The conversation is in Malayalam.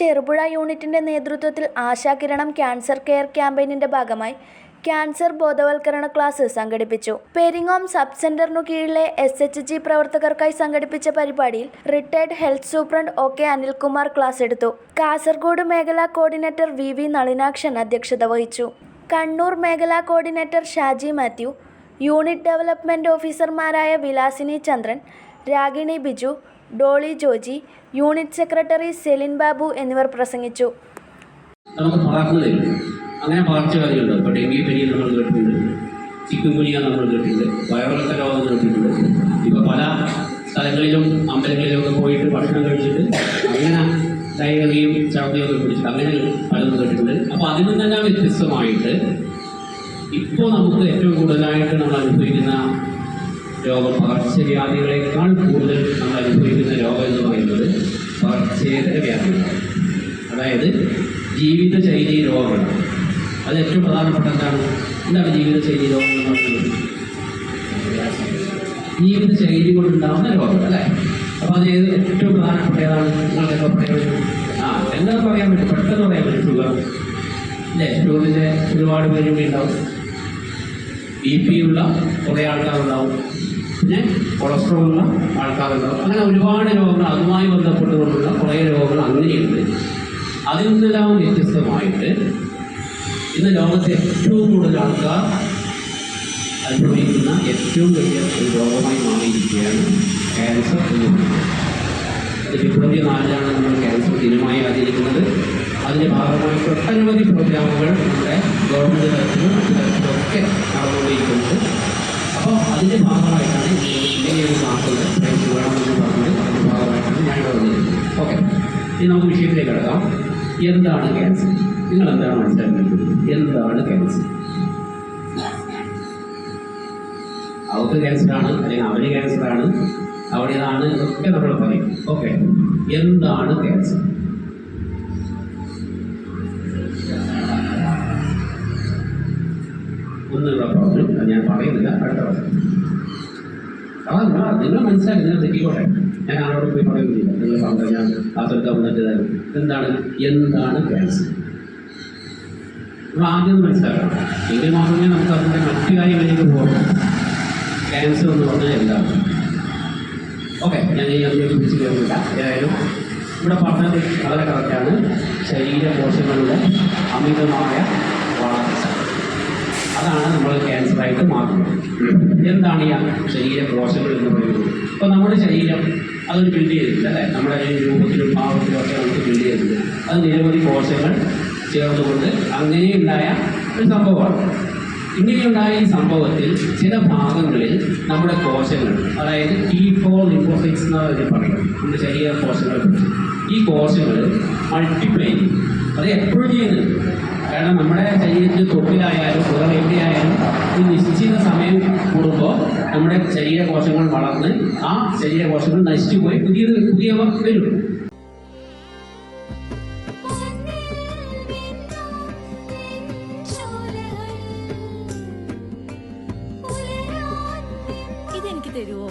തൊടുപുഴ യൂണിറ്റിന്റെ നേതൃത്വത്തിൽ ആശാകിരണം ക്യാൻസർ കെയർ ക്യാമ്പയിനിന്റെ ഭാഗമായി ക്യാൻസർ ബോധവൽക്കരണ ക്ലാസ് സംഘടിപ്പിച്ചു. പെരിങ്ങോം സബ് സെന്ററിനു കീഴിലെ എസ് എച്ച് ജി പ്രവർത്തകർക്കായി സംഘടിപ്പിച്ച പരിപാടിയിൽ retired health superintendent O K Anilkumar class എടുത്തു. കാസർഗോഡ് മേഖലാ കോർഡിനേറ്റർ വി വി നളിനാക്ഷൻ അധ്യക്ഷത വഹിച്ചു. കണ്ണൂർ മേഖലാ coordinator Shaji Mathew unit development ഓഫീസർമാരായ Vilasini Chandran Ragini Biju Dolly Joji unit secretary Celine Babu എന്നിവർ പ്രസംഗിച്ചു. നമുക്ക് പകർന്നതില്ല അങ്ങനെ പകർച്ചവ്യാധികളുണ്ട് ഇപ്പോൾ ഡെങ്കി നമ്മൾ കേട്ടിട്ടുണ്ട്. നമ്മൾ വയറിളക്ക രോഗം കേട്ടിട്ടുണ്ട്. ഇപ്പോൾ പല സ്ഥലങ്ങളിലും അമ്പലങ്ങളിലൊക്കെ പോയിട്ട് ഭക്ഷണം കഴിച്ചിട്ട് അങ്ങനെ ഡയറിയും ഛർദിയൊക്കെ പിടിച്ചിട്ട് അങ്ങനെ പലതും കേട്ടിട്ടുണ്ട്. അപ്പോൾ അതിൽ തന്നെ വ്യത്യസ്തമായിട്ട് ഇപ്പോൾ നമുക്ക് ഏറ്റവും കൂടുതലായിട്ട് നമ്മൾ അനുഭവിക്കുന്ന രോഗം പകർച്ചവ്യാധികളെക്കാൾ കൂടുതൽ നമ്മൾ അനുഭവിക്കുന്ന രോഗം എന്ന് പറയുന്നത് പകർച്ചേതര വ്യാധികളാണ്. അതായത് ജീവിതശൈലി രോഗങ്ങളാണ് അത് ഏറ്റവും പ്രധാനപ്പെട്ട എന്താണ്? എന്താണ് ജീവിതശൈലി രോഗം എന്ന് പറയുന്നത് ജീവിതശൈലി കൊണ്ടുണ്ടാകുന്ന രോഗം അല്ലേ? അപ്പോൾ അത് ഏത് ഏറ്റവും പ്രധാനപ്പെട്ട ഏതാണ്? പറയാൻ ആ എന്താ പറയാൻ പറ്റും. പെട്ടെന്ന് പറയാൻ പറ്റും ഷുഗർ. അല്ലേ? ഷുഗറിന്റെ ഒരുപാട് പേര് ഉണ്ടാവും. ബി പി ഉള്ള കുറേ ആൾക്കാരുണ്ടാവും. ഉള്ള ആൾക്കാരുണ്ടാവും. അങ്ങനെ ഒരുപാട് രോഗങ്ങൾ അതുമായി ബന്ധപ്പെട്ടുകൊണ്ടുള്ള കുറേ രോഗങ്ങൾ അങ്ങനെയുണ്ട്. അതിൽ നിന്നെല്ലാം വ്യത്യസ്തമായിട്ട് ഇന്ന് ലോകത്തെ ഏറ്റവും കൂടുതൽ ആൾക്കാർ അനുഭവിക്കുന്ന ഏറ്റവും വലിയ ഒരു രോഗമായി മാറിയിരിക്കുകയാണ് ക്യാൻസർ എന്ന് ഫെബ്രുവരി നാലിലാണ് നമ്മൾ ക്യാൻസർ ദിനമായി ആചരിക്കുന്നത്. അതിന്റെ ഭാഗമായി ഒട്ടനവധി പ്രോഗ്രാമുകൾ നമ്മുടെ ഗവൺമെന്റ് തലത്തിലും തലത്തിലൊക്കെ നടന്നുകൊണ്ടിരിക്കുന്നത് അപ്പോൾ അതിന്റെ ഭാഗമായിട്ടാണ് ഇങ്ങനെ ഒരു ക്ലാസ്സുകൾ പ്രൈസ് വേണമെന്ന് പറഞ്ഞത് അതിന്റെ ഭാഗമായിട്ടാണ് ഞാൻ വന്നിരിക്കുന്നത്. ഓക്കെ ഇനി നമുക്ക് വിഷയത്തിലേക്ക് കിടക്കാം. എന്താണ് ക്യാൻസർ നിങ്ങൾ എന്താണ് മനസ്സിലാക്കുന്നത്? എന്താണ് ക്യാൻസർ അവർക്ക് ക്യാൻസറാണ് അല്ലെങ്കിൽ അവന് ക്യാൻസറാണ് അവിടെയാണ് ഒക്കെ നമ്മൾ പറയും. ഓക്കെ എന്താണ് ക്യാൻസർ ഒന്ന് പ്രോബ്ലം അത് ഞാൻ പറയുന്നില്ല. അടുത്ത പ്രശ്നം. അതല്ല നിങ്ങൾ മനസ്സിലാക്കി നിങ്ങൾ തെറ്റിക്കോട്ടെ. ഞാൻ ആളോട് പോയി പറയുന്നില്ല നിങ്ങൾ പറഞ്ഞു ഞാൻ സ്ഥലത്ത് വന്നിട്ട്. എന്താണ്? എന്താണ് ക്യാൻസർ നമ്മൾ ആദ്യം മനസ്സിലാക്കണം. എങ്കിൽ മാത്രമേ നമുക്ക് അതിന്റെ മറ്റു കാര്യങ്ങളിലേക്ക് പോകാം ക്യാൻസർ എന്ന് പറഞ്ഞാൽ എന്താണ്? ഓക്കെ ഞാൻ ഈ അതിനെ കുറിച്ച് കയറില്ല ഏതായാലും ഇവിടെ പറഞ്ഞത് വളരെ കറക്റ്റാണ് ശരീരകോശങ്ങളുടെ അമിതമായ വളർച്ച. അതാണ് നമ്മൾ ക്യാൻസറായിട്ട് മാറുന്നത് എന്താണ് ഈ ശരീര ശരീരകോശങ്ങൾ എന്ന് പറയുന്നത്? ഇപ്പോൾ നമ്മുടെ ശരീരം അതൊരു ബിൽഡ് ചെയ്തിട്ടില്ല അല്ലേ? നമ്മുടെ രൂപത്തിലും ഭാവത്തിലും ഒക്കെ നമുക്ക് ബിൽഡ് ചെയ്തിട്ടില്ല. അത് നിരവധി കോശങ്ങൾ ചേർന്നുകൊണ്ട് അങ്ങനെ ഉണ്ടായ ഒരു സംഭവമാണ്. ഇങ്ങനെയുണ്ടായ ഈ സംഭവത്തിൽ ചില ഭാഗങ്ങളിൽ നമ്മുടെ കോശങ്ങൾ അതായത് ടി ഫോർ ലിംഫോസൈറ്റ്സ് എന്ന് പറയും നമ്മുടെ ശരീര കോശങ്ങളെ കുറിച്ച്. ഈ കോശങ്ങൾ മൾട്ടിപ്ലൈ അത് എപ്പോഴും ചെയ്യുന്നുണ്ട്. കാരണം നമ്മുടെ ശരീരത്തിൽ തൊട്ടിലായാലും വേറെ എവിടെയായാലും ഒരു നിശ്ചിത സമയം കൂടുമ്പോൾ നമ്മുടെ ശരീരകോശങ്ങൾ വളർന്ന് ആ ശരീരകോശങ്ങൾ നശിച്ചു പോയി. പുതിയത് പുതിയവ വരും. ഇതെനിക്ക് തരുവോ?